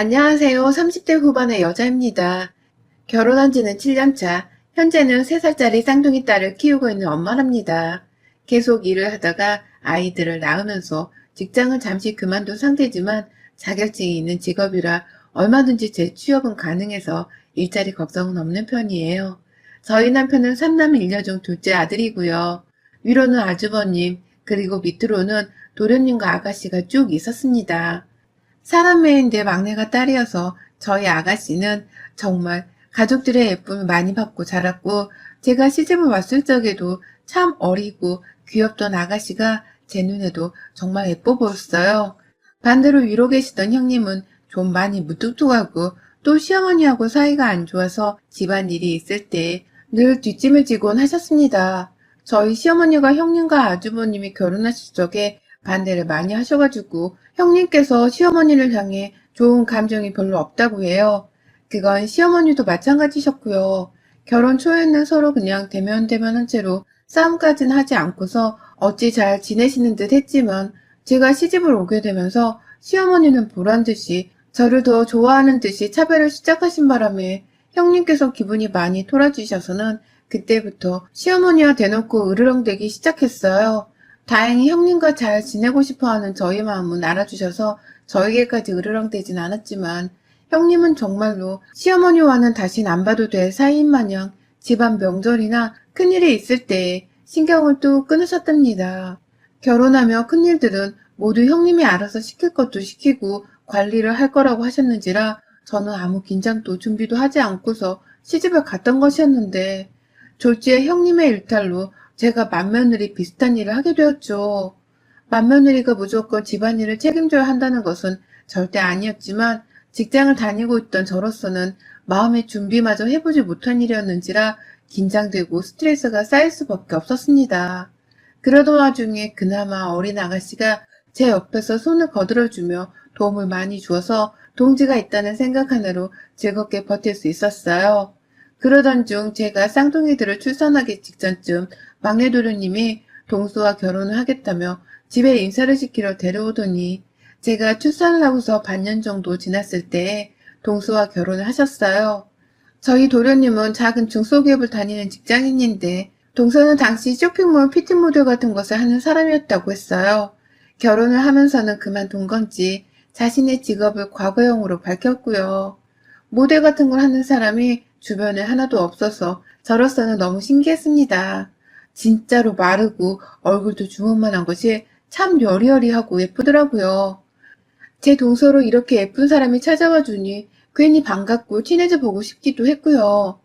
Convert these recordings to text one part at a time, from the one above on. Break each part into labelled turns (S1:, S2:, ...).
S1: 안녕하세요. 30대 후반의 여자입니다. 결혼한 지는 7년차, 현재는 3살짜리 쌍둥이 딸을 키우고 있는 엄마랍니다. 계속 일을 하다가 아이들을 낳으면서 직장을 잠시 그만둔 상태지만 자격증이 있는 직업이라 얼마든지 제 취업은 가능해서 일자리 걱정은 없는 편이에요. 저희 남편은 3남 1녀 중 둘째 아들이고요. 위로는 아주버님, 그리고 밑으로는 도련님과 아가씨가 쭉 있었습니다. 사람 매인데 막내가 딸이어서 저희 아가씨는 정말 가족들의 예쁨을 많이 받고 자랐고 제가 시집을 왔을 적에도 참 어리고 귀엽던 아가씨가 제 눈에도 정말 예뻐 보였어요. 반대로 위로 계시던 형님은 좀 많이 무뚝뚝하고 또 시어머니하고 사이가 안 좋아서 집안일이 있을 때 늘 뒷짐을 지곤 하셨습니다. 저희 시어머니가 형님과 아주버님이 결혼하실 적에 반대를 많이 하셔가지고 형님께서 시어머니를 향해 좋은 감정이 별로 없다고 해요. 그건 시어머니도 마찬가지셨고요. 결혼 초에는 서로 그냥 대면대면한 채로 싸움까지는 하지 않고서 어찌 잘 지내시는 듯 했지만 제가 시집을 오게 되면서 시어머니는 보란 듯이 저를 더 좋아하는 듯이 차별을 시작하신 바람에 형님께서 기분이 많이 토라지셔서는 그때부터 시어머니와 대놓고 으르렁대기 시작했어요. 다행히 형님과 잘 지내고 싶어 하는 저희 마음은 알아주셔서 저에게까지 으르렁대진 않았지만 형님은 정말로 시어머니와는 다신 안 봐도 될 사이인 마냥 집안 명절이나 큰일이 있을 때 신경을 또 끊으셨답니다. 결혼하며 큰일들은 모두 형님이 알아서 시킬 것도 시키고 관리를 할 거라고 하셨는지라 저는 아무 긴장도 준비도 하지 않고서 시집을 갔던 것이었는데 졸지에 형님의 일탈로 제가 맏며느리 비슷한 일을 하게 되었죠. 맏며느리가 무조건 집안일을 책임져야 한다는 것은 절대 아니었지만 직장을 다니고 있던 저로서는 마음의 준비마저 해보지 못한 일이었는지라 긴장되고 스트레스가 쌓일 수밖에 없었습니다. 그러던 와중에 그나마 어린 아가씨가 제 옆에서 손을 거들어주며 도움을 많이 주어서 동지가 있다는 생각 하나로 즐겁게 버틸 수 있었어요. 그러던 중 제가 쌍둥이들을 출산하기 직전쯤 막내 도련님이 동수와 결혼을 하겠다며 집에 인사를 시키러 데려오더니 제가 출산을 하고서 반년 정도 지났을 때 동수와 결혼을 하셨어요. 저희 도련님은 작은 중소기업을 다니는 직장인인데 동서는 당시 쇼핑몰 피팅 모델 같은 것을 하는 사람이었다고 했어요. 결혼을 하면서는 그만둔 건지 자신의 직업을 과거형으로 밝혔고요. 모델 같은 걸 하는 사람이 주변에 하나도 없어서 저로서는 너무 신기했습니다. 진짜로 마르고 얼굴도 주먹만한 것이 참 여리여리하고 예쁘더라고요. 제 동서로 이렇게 예쁜 사람이 찾아와 주니 괜히 반갑고 친해져 보고 싶기도 했고요.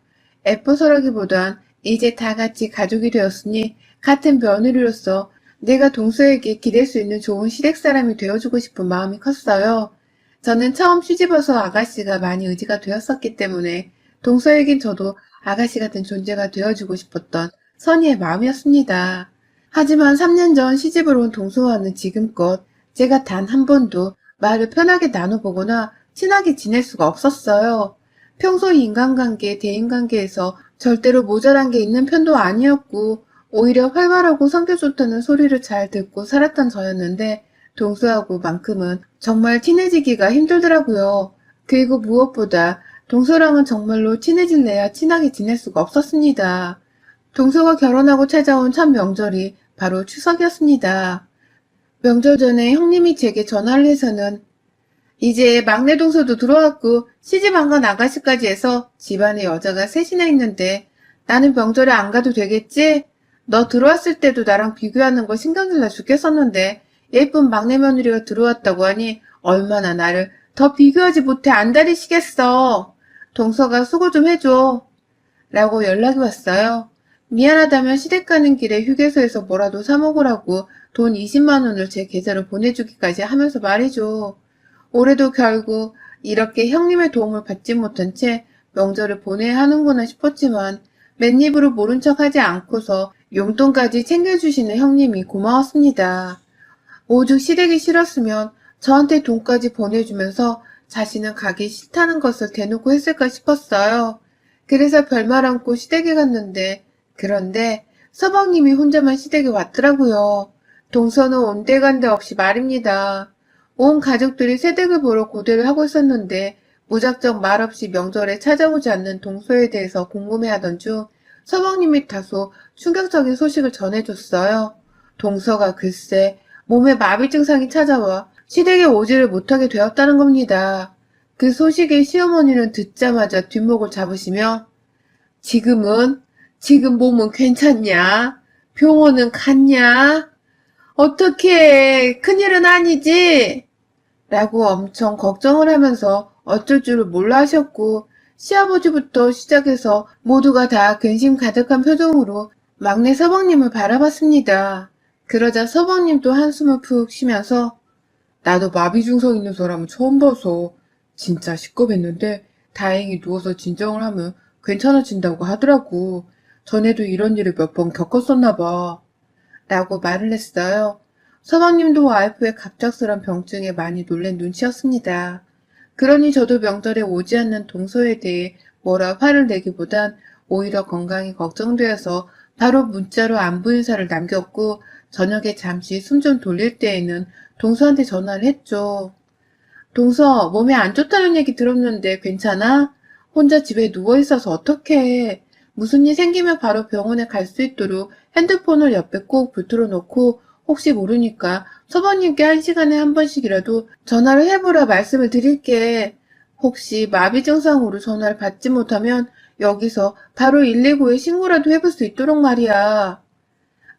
S1: 예뻐서라기보단 이제 다 같이 가족이 되었으니 같은 며느리로서 내가 동서에게 기댈 수 있는 좋은 시댁 사람이 되어주고 싶은 마음이 컸어요. 저는 처음 시집와서 아가씨가 많이 의지가 되었었기 때문에 동서에겐 저도 아가씨 같은 존재가 되어주고 싶었던 선의의 마음이었습니다. 하지만 3년 전 시집을 온 동서와는 지금껏 제가 단 한 번도 말을 편하게 나눠보거나 친하게 지낼 수가 없었어요. 평소 인간관계, 대인관계에서 절대로 모자란 게 있는 편도 아니었고 오히려 활발하고 성격 좋다는 소리를 잘 듣고 살았던 저였는데 동서하고만큼은 정말 친해지기가 힘들더라고요. 그리고 무엇보다 동서랑은 정말로 친해질래야 친하게 지낼 수가 없었습니다. 동서가 결혼하고 찾아온 첫 명절이 바로 추석이었습니다. 명절 전에 형님이 제게 전화를 해서는 이제 막내 동서도 들어왔고 시집 안 간 아가씨까지 해서 집안에 여자가 셋이나 있는데 나는 명절에 안 가도 되겠지? 너 들어왔을 때도 나랑 비교하는 거 신경질나 죽겠었는데 예쁜 막내 며느리가 들어왔다고 하니 얼마나 나를 더 비교하지 못해 안달이시겠어. 동서가 수고 좀 해줘. 라고 연락이 왔어요. 미안하다면 시댁 가는 길에 휴게소에서 뭐라도 사 먹으라고 돈 20만 원을 제 계좌로 보내주기까지 하면서 말이죠. 올해도 결국 이렇게 형님의 도움을 받지 못한 채 명절을 보내야 하는구나 싶었지만 맨입으로 모른 척 하지 않고서 용돈까지 챙겨주시는 형님이 고마웠습니다. 오죽 시댁이 싫었으면 저한테 돈까지 보내주면서 자신은 가기 싫다는 것을 대놓고 했을까 싶었어요. 그래서 별말 않고 시댁에 갔는데 그런데 서방님이 혼자만 시댁에 왔더라고요. 동서는 온데간데 없이 말입니다. 온 가족들이 새댁을 보러 고대를 하고 있었는데 무작정 말없이 명절에 찾아오지 않는 동서에 대해서 궁금해하던 중 서방님이 다소 충격적인 소식을 전해줬어요. 동서가 글쎄 몸에 마비 증상이 찾아와 시댁에 오지를 못하게 되었다는 겁니다. 그 소식에 시어머니는 듣자마자 뒷목을 잡으시며 지금은 지금 몸은 괜찮냐? 병원은 갔냐? 어떻게 큰일은 아니지? 라고 엄청 걱정을 하면서 어쩔 줄을 몰라 하셨고 시아버지부터 시작해서 모두가 다 근심 가득한 표정으로 막내 서방님을 바라봤습니다. 그러자 서방님도 한숨을 푹 쉬면서 나도 마비 증상 있는 사람은 처음 봐서 진짜 시겁했는데 다행히 누워서 진정을 하면 괜찮아진다고 하더라고. 전에도 이런 일을 몇 번 겪었었나 봐. 라고 말을 했어요. 서방님도 와이프의 갑작스런 병증에 많이 놀란 눈치였습니다. 그러니 저도 명절에 오지 않는 동서에 대해 뭐라 화를 내기보단 오히려 건강이 걱정되어서 바로 문자로 안부 인사를 남겼고 저녁에 잠시 숨 좀 돌릴 때에는 동서한테 전화를 했죠. 동서, 몸에 안 좋다는 얘기 들었는데 괜찮아? 혼자 집에 누워 있어서 어떡해? 무슨 일 생기면 바로 병원에 갈 수 있도록 핸드폰을 옆에 꼭 붙들어 놓고 혹시 모르니까 서방님께 한 시간에 한 번씩이라도 전화를 해보라 말씀을 드릴게. 혹시 마비 증상으로 전화를 받지 못하면 여기서 바로 119에 신고라도 해볼 수 있도록 말이야.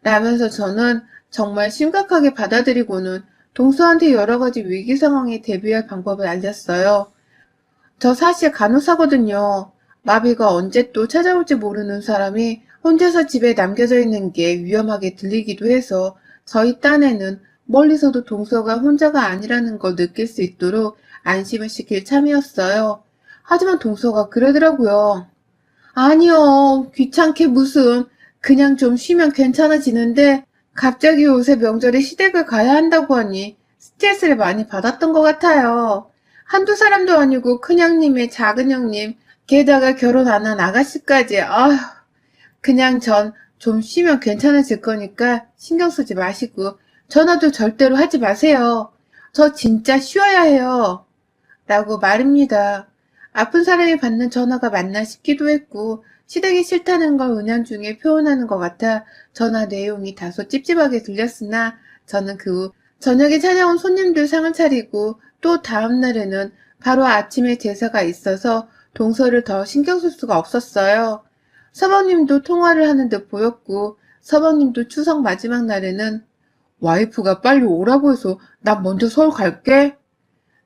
S1: 라면서 저는 정말 심각하게 받아들이고는 동서한테 여러 가지 위기 상황에 대비할 방법을 알렸어요. 저 사실 간호사거든요. 마비가 언제 또 찾아올지 모르는 사람이 혼자서 집에 남겨져 있는 게 위험하게 들리기도 해서 저희 딴에는 멀리서도 동서가 혼자가 아니라는 걸 느낄 수 있도록 안심을 시킬 참이었어요. 하지만 동서가 그러더라고요. 아니요, 귀찮게 무슨, 그냥 좀 쉬면 괜찮아지는데, 갑자기 요새 명절에 시댁을 가야 한다고 하니 스트레스를 많이 받았던 것 같아요. 한두 사람도 아니고 큰형님의 작은 형님, 게다가 결혼 안 한 아가씨까지, 아휴, 그냥 전 좀 쉬면 괜찮아질 거니까 신경 쓰지 마시고 전화도 절대로 하지 마세요. 저 진짜 쉬어야 해요. 라고 말입니다. 아픈 사람이 받는 전화가 맞나 싶기도 했고 시댁이 싫다는 걸 은연 중에 표현하는 것 같아 전화 내용이 다소 찝찝하게 들렸으나 저는 그 후 저녁에 찾아온 손님들 상을 차리고 또 다음 날에는 바로 아침에 제사가 있어서 동서를 더 신경 쓸 수가 없었어요. 서방님도 통화를 하는 듯 보였고 서방님도 추석 마지막 날에는 와이프가 빨리 오라고 해서 난 먼저 서울 갈게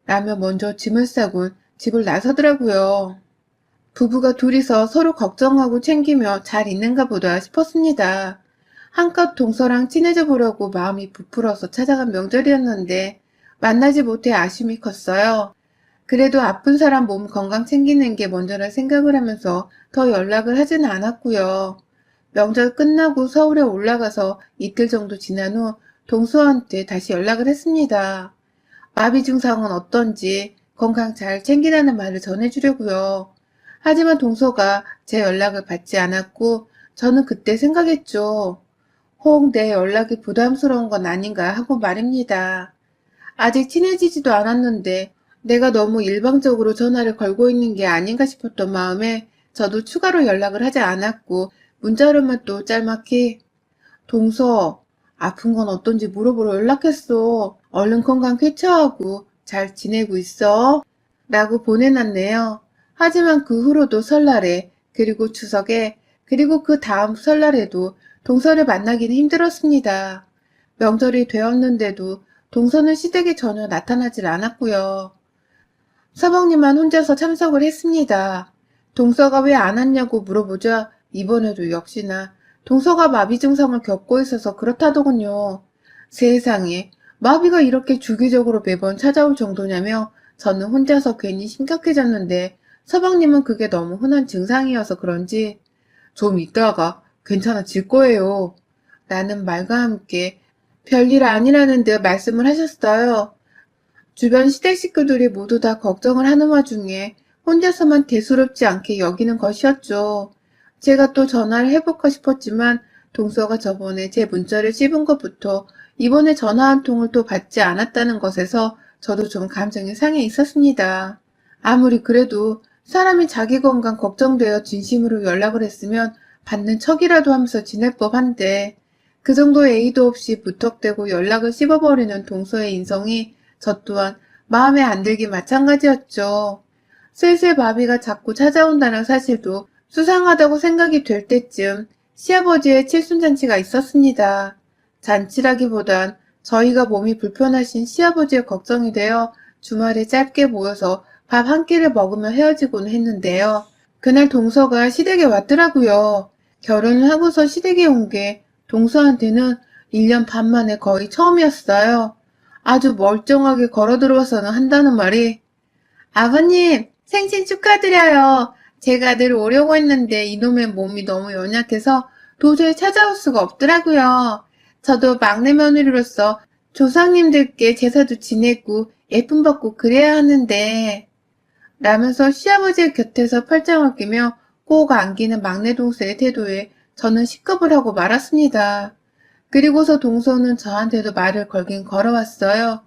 S1: 라며 먼저 짐을 싸고 집을 나서더라고요. 부부가 둘이서 서로 걱정하고 챙기며 잘 있는가 보다 싶었습니다. 한껏 동서랑 친해져 보려고 마음이 부풀어서 찾아간 명절이었는데 만나지 못해 아쉬움이 컸어요. 그래도 아픈 사람 몸 건강 챙기는 게 먼저라 생각을 하면서 더 연락을 하지는 않았고요. 명절 끝나고 서울에 올라가서 이틀 정도 지난 후 동서한테 다시 연락을 했습니다. 마비 증상은 어떤지 건강 잘 챙기라는 말을 전해주려고요. 하지만 동서가 제 연락을 받지 않았고 저는 그때 생각했죠. 혹 내 연락이 부담스러운 건 아닌가 하고 말입니다. 아직 친해지지도 않았는데 내가 너무 일방적으로 전화를 걸고 있는 게 아닌가 싶었던 마음에 저도 추가로 연락을 하지 않았고 문자로만 또 짤막히 동서 아픈 건 어떤지 물어보러 연락했어. 얼른 건강 쾌차하고 잘 지내고 있어. 라고 보내놨네요. 하지만 그 후로도 설날에 그리고 추석에 그리고 그 다음 설날에도 동서를 만나기는 힘들었습니다. 명절이 되었는데도 동서는 시댁에 전혀 나타나질 않았고요. 서방님만 혼자서 참석을 했습니다. 동서가 왜 안 왔냐고 물어보자 이번에도 역시나 동서가 마비 증상을 겪고 있어서 그렇다더군요. 세상에 마비가 이렇게 주기적으로 매번 찾아올 정도냐며 저는 혼자서 괜히 심각해졌는데 서방님은 그게 너무 흔한 증상이어서 그런지 좀 있다가 괜찮아질 거예요. 라는 말과 함께 별일 아니라는 듯 말씀을 하셨어요. 주변 시댁 식구들이 모두 다 걱정을 하는 와중에 혼자서만 대수롭지 않게 여기는 것이었죠. 제가 또 전화를 해볼까 싶었지만 동서가 저번에 제 문자를 씹은 것부터 이번에 전화 한 통을 또 받지 않았다는 것에서 저도 좀 감정이 상해 있었습니다. 아무리 그래도 사람이 자기 건강 걱정되어 진심으로 연락을 했으면 받는 척이라도 하면서 지낼 법한데 그 정도 예의도 없이 무턱대고 연락을 씹어버리는 동서의 인성이 저 또한 마음에 안 들기 마찬가지였죠. 슬슬 마비가 자꾸 찾아온다는 사실도 수상하다고 생각이 될 때쯤 시아버지의 칠순잔치가 있었습니다. 잔치라기보단 저희가 몸이 불편하신 시아버지의 걱정이 되어 주말에 짧게 모여서 밥 한 끼를 먹으며 헤어지곤 했는데요. 그날 동서가 시댁에 왔더라고요. 결혼을 하고서 시댁에 온 게 동서한테는 1년 반 만에 거의 처음이었어요. 아주 멀쩡하게 걸어 들어와서는 한다는 말이 아버님 생신 축하드려요. 제가 늘 오려고 했는데 이놈의 몸이 너무 연약해서 도저히 찾아올 수가 없더라고요. 저도 막내 며느리로서 조상님들께 제사도 지내고 예쁨 받고 그래야 하는데 라면서 시아버지 곁에서 팔짱을 끼며 꼭 안기는 막내 동생의 태도에 저는 시겁을 하고 말았습니다. 그리고서 동서는 저한테도 말을 걸긴 걸어왔어요.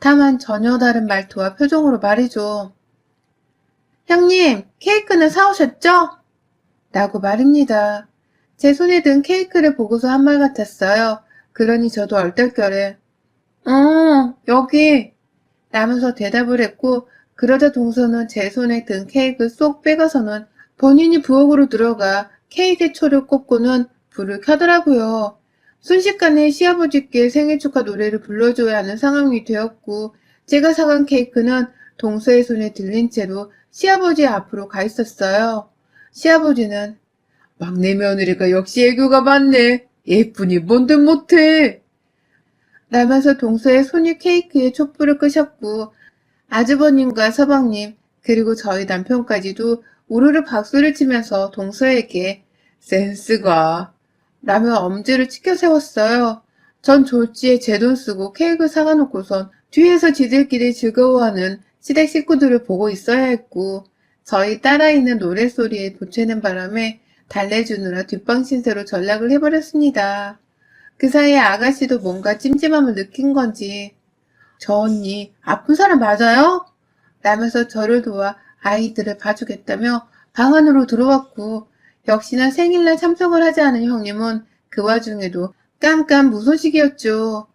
S1: 다만 전혀 다른 말투와 표정으로 말이죠. 형님, 케이크는 사오셨죠? 라고 말입니다. 제 손에 든 케이크를 보고서 한 말 같았어요. 그러니 저도 얼떨결에, 어, 여기. 라면서 대답을 했고, 그러자 동서는 제 손에 든 케이크 쏙 빼가서는 본인이 부엌으로 들어가 케이크의 초를 꽂고는 불을 켜더라고요. 순식간에 시아버지께 생일 축하 노래를 불러줘야 하는 상황이 되었고, 제가 사간 케이크는 동서의 손에 들린 채로 시아버지 앞으로 가 있었어요. 시아버지는 막내 며느리가 역시 애교가 많네. 예쁘니 뭔데 못해. 라면서 동서의 손이 케이크에 촛불을 끄셨고 아주버님과 서방님 그리고 저희 남편까지도 우르르 박수를 치면서 동서에게 센스가 라며 엄지를 치켜 세웠어요. 전 졸지에 제 돈 쓰고 케이크 사가 놓고선 뒤에서 지들끼리 즐거워하는 시댁 식구들을 보고 있어야 했고 저희 딸아이는 노랫소리에 보채는 바람에 달래주느라 뒷방 신세로 전락을 해버렸습니다. 그 사이에 아가씨도 뭔가 찜찜함을 느낀 건지 저 언니 아픈 사람 맞아요? 라면서 저를 도와 아이들을 봐주겠다며 방 안으로 들어왔고 역시나 생일날 참석을 하지 않은 형님은 그 와중에도 깜깜 무소식이었죠.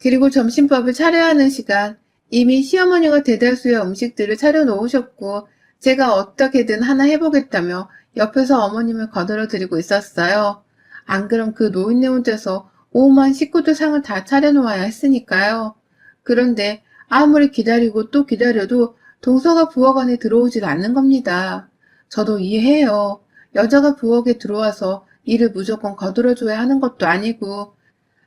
S1: 그리고 점심밥을 차려야 하는 시간 이미 시어머니가 대다수의 음식들을 차려 놓으셨고 제가 어떻게든 하나 해보겠다며 옆에서 어머님을 거들어 드리고 있었어요. 안 그럼 그 노인네 혼자서 오만 식구들 상을 다 차려놓아야 했으니까요. 그런데 아무리 기다리고 또 기다려도 동서가 부엌 안에 들어오질 않는 겁니다. 저도 이해해요. 여자가 부엌에 들어와서 일을 무조건 거들어줘야 하는 것도 아니고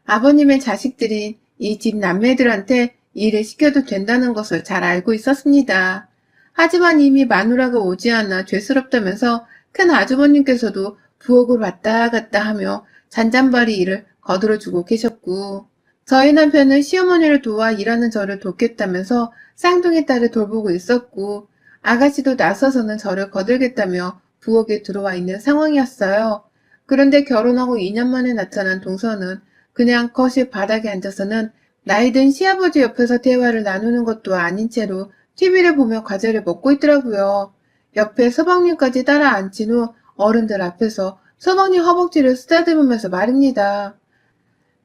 S1: 아버님의 자식들인 이 집 남매들한테 일을 시켜도 된다는 것을 잘 알고 있었습니다. 하지만 이미 마누라가 오지 않아 죄스럽다면서 큰 아주버님께서도 부엌을 왔다 갔다 하며 잔잔바리 일을 거들어주고 계셨고 저희 남편은 시어머니를 도와 일하는 저를 돕겠다면서 쌍둥이 딸을 돌보고 있었고 아가씨도 나서서는 저를 거들겠다며 부엌에 들어와 있는 상황이었어요. 그런데 결혼하고 2년 만에 나타난 동서는 그냥 거실 바닥에 앉아서는 나이든 시아버지 옆에서 대화를 나누는 것도 아닌 채로 TV를 보며 과자를 먹고 있더라고요. 옆에 서방님까지 따라 앉힌 후 어른들 앞에서 서방님 허벅지를 쓰다듬으면서 말입니다.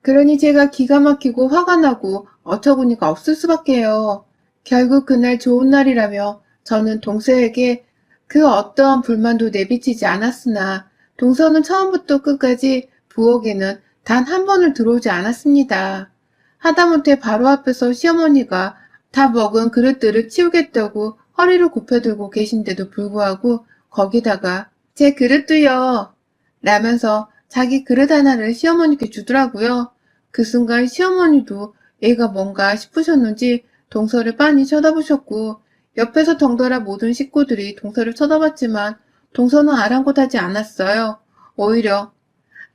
S1: 그러니 제가 기가 막히고 화가 나고 어처구니가 없을 수밖에요. 결국 그날 좋은 날이라며 저는 동서에게 그 어떠한 불만도 내비치지 않았으나 동서는 처음부터 끝까지 부엌에는 단 한 번을 들어오지 않았습니다. 하다못해 바로 앞에서 시어머니가 다 먹은 그릇들을 치우겠다고 허리를 굽혀들고 계신데도 불구하고 거기다가 제 그릇도요 라면서 자기 그릇 하나를 시어머니께 주더라고요. 그 순간 시어머니도 얘가 뭔가 싶으셨는지 동서를 빤히 쳐다보셨고 옆에서 덩달아 모든 식구들이 동서를 쳐다봤지만 동서는 아랑곳하지 않았어요. 오히려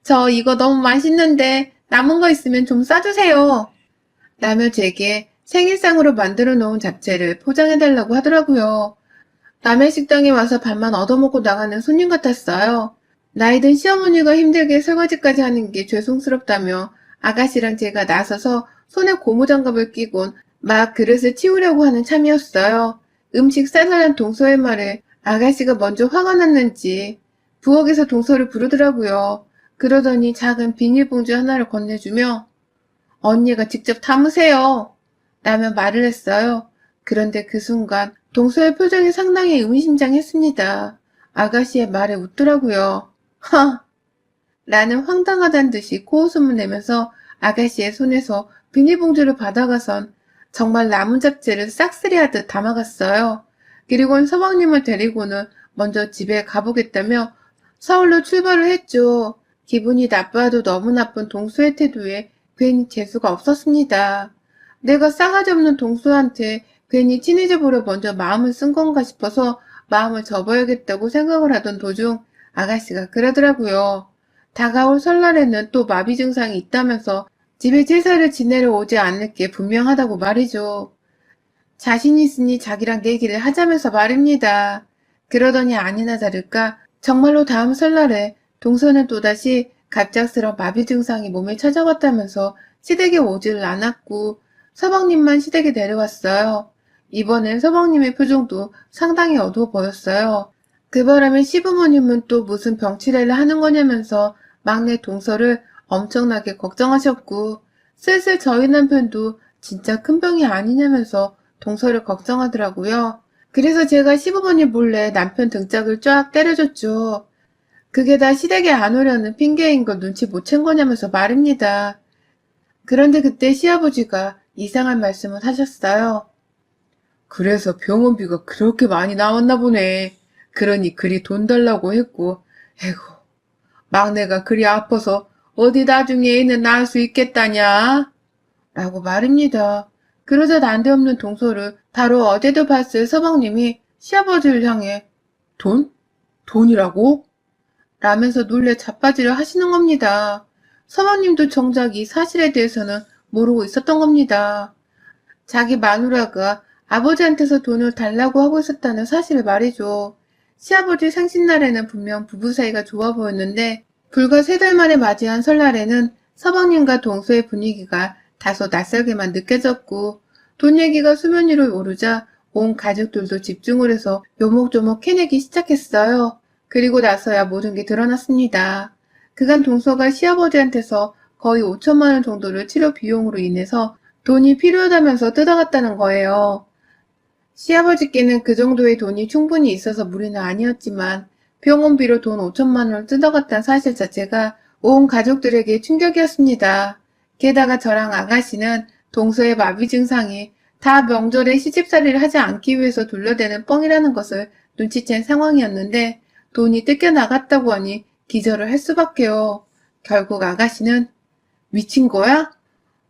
S1: 저 이거 너무 맛있는데 남은 거 있으면 좀 싸주세요. 라며 제게 생일상으로 만들어 놓은 잡채를 포장해달라고 하더라고요. 남의 식당에 와서 밥만 얻어먹고 나가는 손님 같았어요. 나이든 시어머니가 힘들게 설거지까지 하는 게 죄송스럽다며 아가씨랑 제가 나서서 손에 고무장갑을 끼곤 막 그릇을 치우려고 하는 참이었어요. 음식 싸달란 동서의 말에 아가씨가 먼저 화가 났는지 부엌에서 동서를 부르더라고요. 그러더니 작은 비닐봉지 하나를 건네주며 언니가 직접 담으세요. 라며 말을 했어요. 그런데 그 순간 동서의 표정이 상당히 의미심장했습니다. 아가씨의 말에 웃더라고요. 하! 나는 황당하단 듯이 코웃음을 내면서 아가씨의 손에서 비닐봉지를 받아가선 정말 나무 잡채를 싹쓸이 하듯 담아갔어요. 그리고는 서방님을 데리고는 먼저 집에 가보겠다며 서울로 출발을 했죠. 기분이 나빠도 너무 나쁜 동수의 태도에 괜히 재수가 없었습니다. 내가 싸가지 없는 동수한테 괜히 친해져 보려 먼저 마음을 쓴 건가 싶어서 마음을 접어야겠다고 생각을 하던 도중 아가씨가 그러더라고요. 다가올 설날에는 또 마비 증상이 있다면서 집에 제사를 지내러 오지 않을 게 분명하다고 말이죠. 자신 있으니 자기랑 내기를 하자면서 말입니다. 그러더니 아니나 다를까 정말로 다음 설날에 동서는 또다시 갑작스런 마비 증상이 몸에 찾아왔다면서 시댁에 오지를 않았고 서방님만 시댁에 내려왔어요. 이번엔 서방님의 표정도 상당히 어두워 보였어요. 그 바람에 시부모님은 또 무슨 병치레를 하는 거냐면서 막내 동서를 엄청나게 걱정하셨고 슬슬 저희 남편도 진짜 큰 병이 아니냐면서 동서를 걱정하더라고요. 그래서 제가 시부모님 몰래 남편 등짝을 쫙 때려줬죠. 그게 다 시댁에 안 오려는 핑계인 걸 눈치 못 챈 거냐면서 말입니다. 그런데 그때 시아버지가 이상한 말씀을 하셨어요. 그래서 병원비가 그렇게 많이 나왔나 보네. 그러니 그리 돈 달라고 했고, 에고, 막내가 그리 아파서 어디 나중에 애는 낳을 수 있겠다냐? 라고 말입니다. 그러자 난데없는 동서를 바로 어제도 봤을 서방님이 시아버지를 향해 돈? 돈이라고? 라면서 놀래 자빠지려 하시는 겁니다. 서방님도 정작 이 사실에 대해서는 모르고 있었던 겁니다. 자기 마누라가 아버지한테서 돈을 달라고 하고 있었다는 사실을 말이죠. 시아버지 생신날에는 분명 부부 사이가 좋아 보였는데 불과 세 달 만에 맞이한 설날에는 서방님과 동서의 분위기가 다소 낯설게만 느껴졌고 돈 얘기가 수면 위로 오르자 온 가족들도 집중을 해서 요목조목 캐내기 시작했어요. 그리고 나서야 모든 게 드러났습니다. 그간 동서가 시아버지한테서 거의 5천만 원 정도를 치료 비용으로 인해서 돈이 필요하다면서 뜯어갔다는 거예요. 시아버지께는 그 정도의 돈이 충분히 있어서 무리는 아니었지만 병원비로 돈 5천만 원을 뜯어갔다는 사실 자체가 온 가족들에게 충격이었습니다. 게다가 저랑 아가씨는 동서의 마비 증상이 다 명절에 시집살이를 하지 않기 위해서 둘러대는 뻥이라는 것을 눈치챈 상황이었는데 돈이 뜯겨 나갔다고 하니 기절을 할 수밖에요. 결국 아가씨는 미친 거야?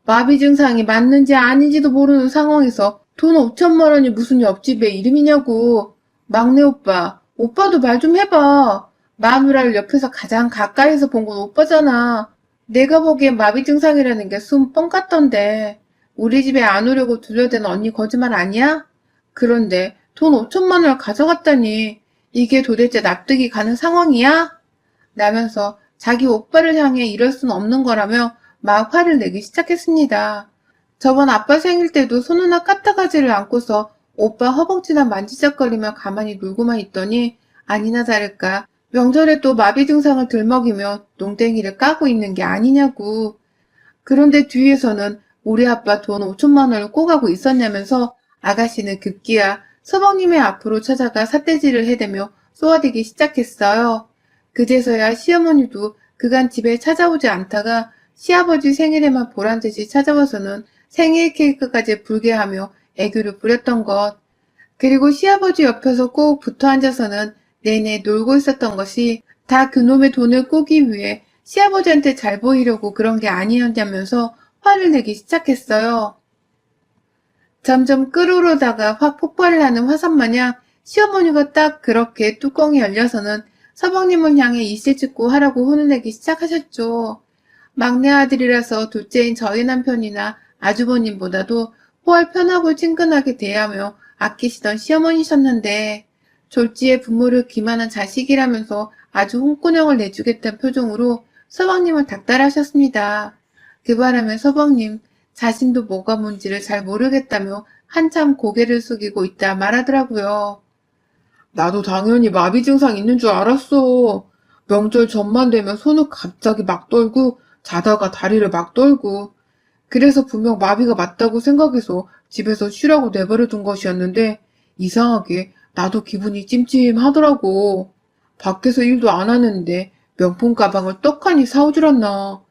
S1: 마비 증상이 맞는지 아닌지도 모르는 상황에서 돈 5천만 원이 무슨 옆집의 이름이냐고. 막내 오빠, 오빠도 말 좀 해봐. 마누라를 옆에서 가장 가까이서 본 건 오빠잖아. 내가 보기엔 마비 증상이라는 게 숨 뻥 같던데. 우리 집에 안 오려고 둘러댄 언니 거짓말 아니야? 그런데 돈 5천만 원을 가져갔다니 이게 도대체 납득이 가는 상황이야? 라면서 자기 오빠를 향해 이럴 순 없는 거라며 막 화를 내기 시작했습니다. 저번 아빠 생일 때도 손누나 까딱가지를 안고서 오빠 허벅지나 만지작거리며 가만히 놀고만 있더니 아니나 다를까 명절에 또 마비 증상을 들먹이며 농땡이를 까고 있는 게 아니냐고. 그런데 뒤에서는 우리 아빠 돈 5천만 원을 꼬가고 있었냐면서 아가씨는 급기야 서방님의 앞으로 찾아가 삿대질을 해대며 쏘아대기 시작했어요. 그제서야 시어머니도 그간 집에 찾아오지 않다가 시아버지 생일에만 보란듯이 찾아와서는 생일 케이크까지 불게 하며 애교를 부렸던 것. 그리고 시아버지 옆에서 꼭 붙어 앉아서는 내내 놀고 있었던 것이 다 그놈의 돈을 꾸기 위해 시아버지한테 잘 보이려고 그런 게 아니었냐면서 화를 내기 시작했어요. 점점 끓으르다가 확 폭발을 하는 화산 마냥 시어머니가 딱 그렇게 뚜껑이 열려서는 서방님을 향해 이실 찍고 하라고 혼을 내기 시작하셨죠. 막내 아들이라서 둘째인 저희 남편이나 아주버님보다도 훨 편하고 친근하게 대하며 아끼시던 시어머니셨는데 졸지에 부모를 기만한 자식이라면서 아주 홍군형을 내주겠다는 표정으로 서방님을 닥달하셨습니다. 그 바람에 서방님 자신도 뭐가 뭔지를 잘 모르겠다며 한참 고개를 숙이고 있다 말하더라고요. 나도 당연히 마비 증상 있는 줄 알았어. 명절 전만 되면 손을 갑자기 막 떨고 자다가 다리를 막 떨고 그래서 분명 마비가 맞다고 생각해서 집에서 쉬라고 내버려 둔 것이었는데 이상하게 나도 기분이 찜찜하더라고. 밖에서 일도 안 하는데 명품 가방을 떡하니 사오질 않나.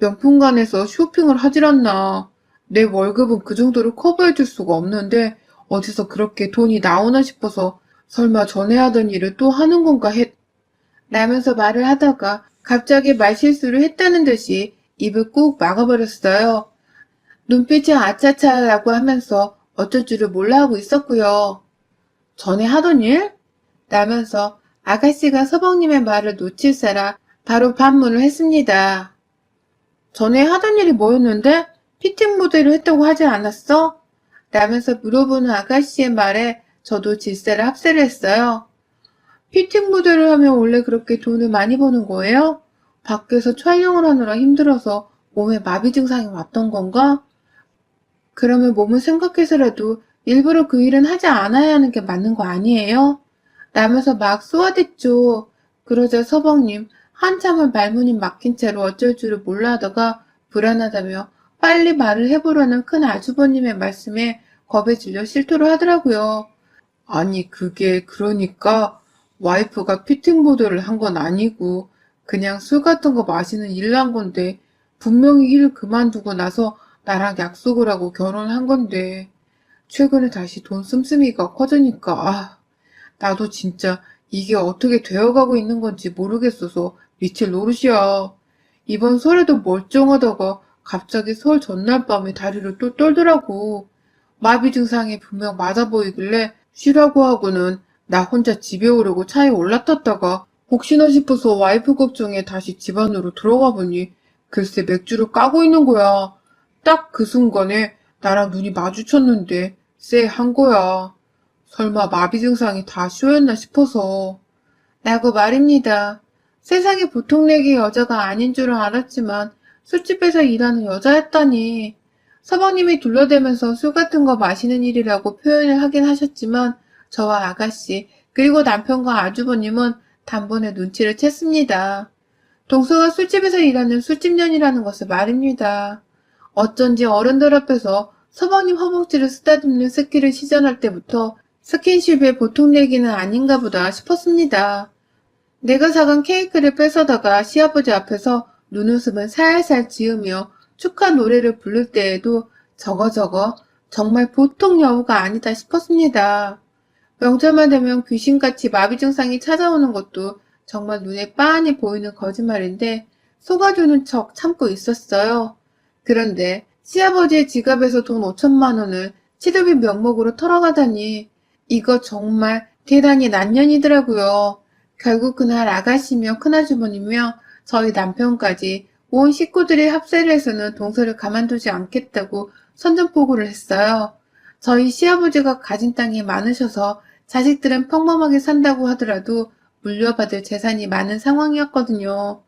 S1: 명품관에서 쇼핑을 하질 않나. 내 월급은 그 정도로 커버해 줄 수가 없는데 어디서 그렇게 돈이 나오나 싶어서 설마 전에 하던 일을 또 하는 건가 했. 라면서 말을 하다가 갑자기 말실수를 했다는 듯이 입을 꾹 막아버렸어요. 눈빛이 아차차라고 하면서 어쩔 줄을 몰라 하고 있었고요. 전에 하던 일? 라면서 아가씨가 서방님의 말을 놓칠세라 바로 반문을 했습니다. 전에 하던 일이 뭐였는데? 피팅 모델을 했다고 하지 않았어? 라면서 물어보는 아가씨의 말에 저도 질세를 합세를 했어요. 피팅 모델을 하면 원래 그렇게 돈을 많이 버는 거예요? 밖에서 촬영을 하느라 힘들어서 몸에 마비 증상이 왔던 건가? 그러면 몸을 생각해서라도 일부러 그 일은 하지 않아야 하는 게 맞는 거 아니에요? 라면서 막 쏘아댔죠. 그러자 서방님 한참을 말문이 막힌 채로 어쩔 줄을 몰라 하다가 불안하다며 빨리 말을 해보려는 큰 아주버님의 말씀에 겁에 질려 실토를 하더라고요. 아니 그게 그러니까 와이프가 피팅 모델을 한건 아니고 그냥 술 같은 거 마시는 한 건데 분명히 일을 그만두고 나서 나랑 약속을 하고 결혼한 건데 최근에 다시 돈 씀씀이가 커지니까 아 나도 진짜 이게 어떻게 되어가고 있는 건지 모르겠어서 미칠 노릇이야. 이번 설에도 멀쩡하다가 갑자기 설 전날 밤에 다리를 또 떨더라고. 마비 증상이 분명 맞아 보이길래 쉬라고 하고는 나 혼자 집에 오려고 차에 올라탔다가 혹시나 싶어서 와이프 걱정에 다시 집 안으로 들어가 보니 글쎄 맥주를 까고 있는 거야. 딱 그 순간에 나랑 눈이 마주쳤는데 쎄한 거야. 설마 마비 증상이 다 쇼였나 싶어서. 라고 말입니다. 세상에 보통 내기 여자가 아닌 줄은 알았지만 술집에서 일하는 여자였다니. 서방님이 둘러대면서 술 같은 거 마시는 일이라고 표현을 하긴 하셨지만 저와 아가씨 그리고 남편과 아주버님은 단번에 눈치를 챘습니다. 동서가 술집에서 일하는 술집년이라는 것을 말입니다. 어쩐지 어른들 앞에서 서방님 허벅지를 쓰다듬는 스키를 시전할 때부터 스킨십의 보통 내기는 아닌가 보다 싶었습니다. 내가 사간 케이크를 뺏어다가 시아버지 앞에서 눈웃음을 살살 지으며 축하 노래를 부를 때에도 저거 저거 정말 보통 여우가 아니다 싶었습니다. 명절만 되면 귀신같이 마비 증상이 찾아오는 것도 정말 눈에 빤히 보이는 거짓말인데 속아주는 척 참고 있었어요. 그런데 시아버지의 지갑에서 돈 5천만 원을 치료비 명목으로 털어가다니 이거 정말 대단히 난년이더라고요. 결국 그날 아가씨며 큰아주머니며 저희 남편까지 온 식구들이 합세를 해서는 동서를 가만두지 않겠다고 선전포고를 했어요. 저희 시아버지가 가진 땅이 많으셔서 자식들은 평범하게 산다고 하더라도 물려받을 재산이 많은 상황이었거든요.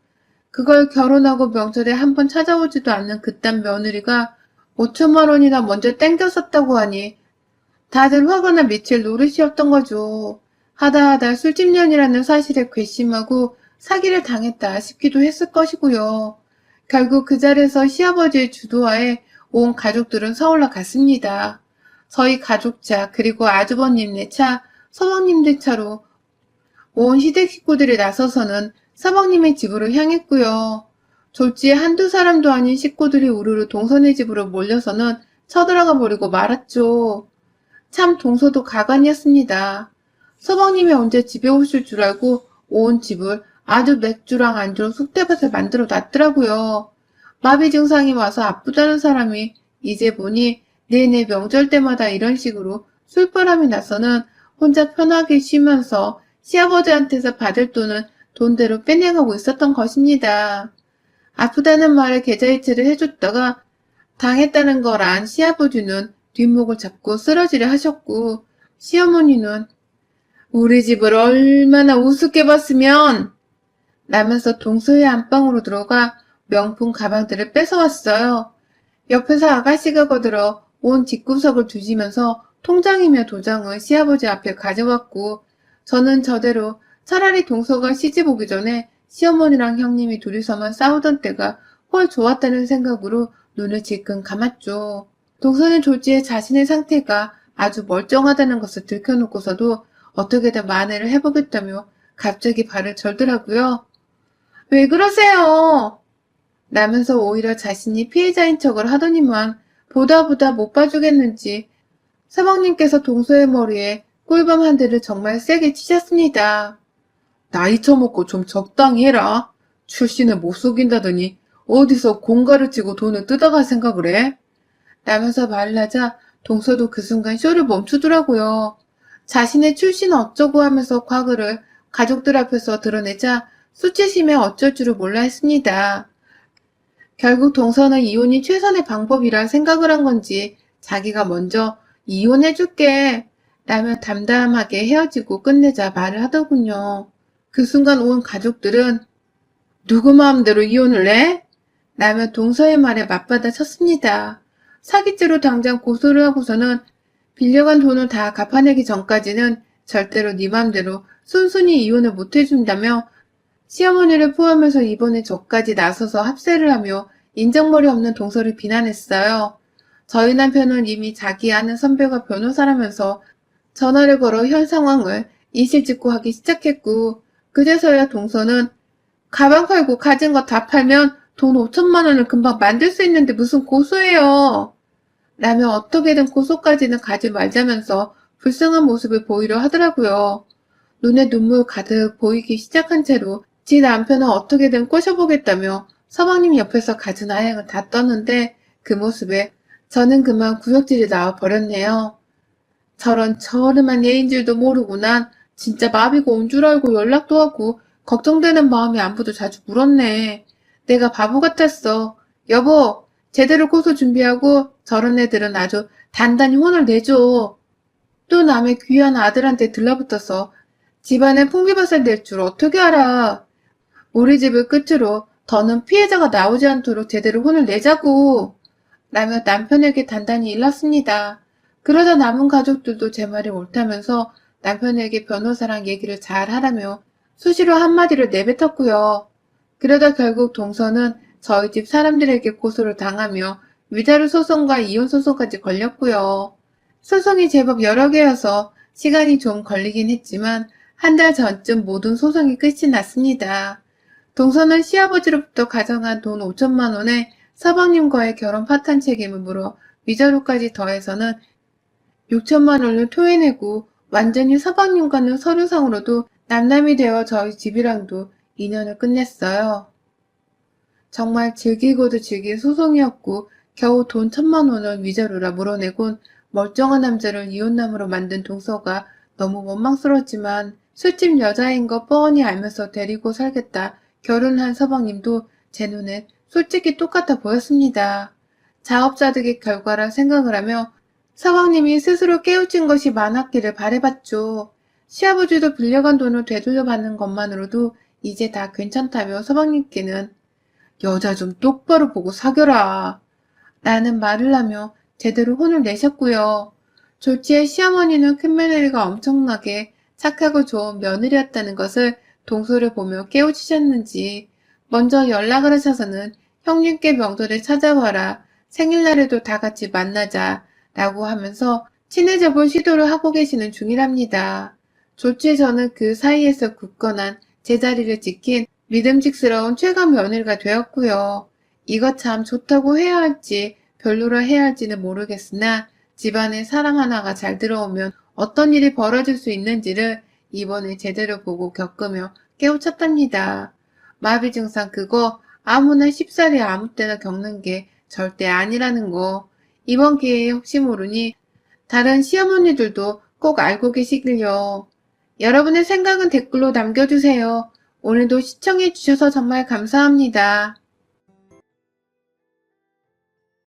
S1: 그걸 결혼하고 명절에 한 번 찾아오지도 않는 그딴 며느리가 5천만 원이나 먼저 땡겼었다고 하니 다들 화가 나 미칠 노릇이었던 거죠. 하다하다 술집년이라는 사실에 괘씸하고 사기를 당했다 싶기도 했을 것이고요. 결국 그 자리에서 시아버지의 주도하에 온 가족들은 서울로 갔습니다. 저희 가족차 그리고 아주버님네 차, 서방님들 차로 온 시댁 식구들이 나서서는 서방님의 집으로 향했고요. 졸지에 한두 사람도 아닌 식구들이 우르르 동선의 집으로 몰려서는 쳐들어가 버리고 말았죠. 참 동서도 가관이었습니다. 서방님이 언제 집에 오실 줄 알고 온 집을 아주 맥주랑 안주로 숙대밭을 만들어 놨더라고요. 마비 증상이 와서 아프다는 사람이 이제 보니 내내 명절 때마다 이런 식으로 술바람이 나서는 혼자 편하게 쉬면서 시아버지한테서 받을 돈은 돈대로 빼내가고 있었던 것입니다. 아프다는 말에 계좌이체를 해줬다가 당했다는 걸 안 시아버지는 뒷목을 잡고 쓰러지려 하셨고 시어머니는 우리 집을 얼마나 우습게 봤으면 라면서 동서의 안방으로 들어가 명품 가방들을 뺏어왔어요. 옆에서 아가씨가 거들어 온 뒷구석을 뒤지면서 통장이며 도장을 시아버지 앞에 가져왔고 저는 저대로 차라리 동서가 시집 오기 전에 시어머니랑 형님이 둘이서만 싸우던 때가 훨 좋았다는 생각으로 눈을 질끈 감았죠. 동서는 졸지에 자신의 상태가 아주 멀쩡하다는 것을 들켜놓고서도 어떻게든 만회를 해보겠다며 갑자기 발을 절더라고요. 왜 그러세요? 라면서 오히려 자신이 피해자인 척을 하더니만 보다 보다 못 봐주겠는지 서방님께서 동서의 머리에 꿀밤 한 대를 정말 세게 치셨습니다. 나이 처먹고 좀 적당히 해라. 출신을 못 속인다더니 어디서 공가를 치고 돈을 뜯어갈 생각을 해? 라면서 말을 하자 동서도 그 순간 쇼를 멈추더라고요. 자신의 출신 어쩌고 하면서 과거를 가족들 앞에서 드러내자 수치심에 어쩔 줄을 몰라 했습니다. 결국 동서는 이혼이 최선의 방법이라 생각을 한 건지 자기가 먼저 이혼해줄게 라며 담담하게 헤어지고 끝내자 말을 하더군요. 그 순간 온 가족들은 누구 마음대로 이혼을 해? 라며 동서의 말에 맞받아 쳤습니다. 사기죄로 당장 고소를 하고서는 빌려간 돈을 다 갚아내기 전까지는 절대로 네 맘대로 순순히 이혼을 못 해준다며 시어머니를 포함해서 이번에 저까지 나서서 합세를 하며 인정머리 없는 동서를 비난했어요. 저희 남편은 이미 자기 아는 선배가 변호사라면서 전화를 걸어 현 상황을 이실직고하기 시작했고 그제서야 동서는 가방 팔고 가진 거 다 팔면 돈 5천만 원을 금방 만들 수 있는데 무슨 고소해요. 라며 어떻게든 고소까지는 가지 말자면서 불쌍한 모습을 보이려 하더라고요. 눈에 눈물 가득 보이기 시작한 채로 지 남편은 어떻게든 꼬셔보겠다며 서방님 옆에서 가진 아양을 다 떴는데 그 모습에 저는 그만 구역질이 나와 버렸네요. 저런 저렴한 예인 줄도 모르고 난 진짜 마비가 온줄 알고 연락도 하고 걱정되는 마음이 안부도 자주 물었네. 내가 바보 같았어. 여보, 제대로 고소 준비하고 저런 애들은 아주 단단히 혼을 내줘. 또 남의 귀한 아들한테 들러붙어서 집안에 풍비밭을 낼줄 어떻게 알아. 우리 집을 끝으로 더는 피해자가 나오지 않도록 제대로 혼을 내자고. 라며 남편에게 단단히 일렀습니다. 그러자 남은 가족들도 제 말이 옳다면서 남편에게 변호사랑 얘기를 잘 하라며 수시로 한마디를 내뱉었고요. 그러다 결국 동서는 저희 집 사람들에게 고소를 당하며 위자료 소송과 이혼 소송까지 걸렸고요. 소송이 제법 여러 개여서 시간이 좀 걸리긴 했지만 한 달 전쯤 모든 소송이 끝이 났습니다. 동서는 시아버지로부터 가져간 돈 5천만 원에 서방님과의 결혼 파탄 책임을 물어 위자료까지 더해서는 6천만 원을 토해내고 완전히 서방님과는 서류상으로도 남남이 되어 저희 집이랑도 인연을 끝냈어요. 정말 즐기고도 즐길 소송이었고 겨우 돈 천만 원을 위자료라 물어내곤 멀쩡한 남자를 이혼남으로 만든 동서가 너무 원망스러웠지만 술집 여자인 거 뻔히 알면서 데리고 살겠다 결혼한 서방님도 제 눈엔 솔직히 똑같아 보였습니다. 자업자득의 결과라 생각을 하며 서방님이 스스로 깨우친 것이 많았기를 바래봤죠. 시아버지도 빌려간 돈을 되돌려 받는 것만으로도 이제 다 괜찮다며 서방님께는 여자 좀 똑바로 보고 사겨라. 라는 말을 하며 제대로 혼을 내셨고요. 졸지에 시어머니는 큰 며느리가 엄청나게 착하고 좋은 며느리였다는 것을 동서를 보며 깨우치셨는지 먼저 연락을 하셔서는 형님께 명절에 찾아와라. 생일날에도 다 같이 만나자. 라고 하면서 친해져 볼 시도를 하고 계시는 중이랍니다. 졸지에 저는 그 사이에서 굳건한 제자리를 지킨 믿음직스러운 최강 며느리가 되었고요. 이것 참 좋다고 해야 할지 별로라 해야 할지는 모르겠으나 집안에 사랑 하나가 잘 들어오면 어떤 일이 벌어질 수 있는지를 이번에 제대로 보고 겪으며 깨우쳤답니다. 마비 증상 그거 아무나 쉽사리 아무 때나 겪는 게 절대 아니라는 거 이번 기회에 혹시 모르니 다른 시어머니들도 꼭 알고 계시길요. 여러분의 생각은 댓글로 남겨주세요. 오늘도 시청해주셔서 정말 감사합니다.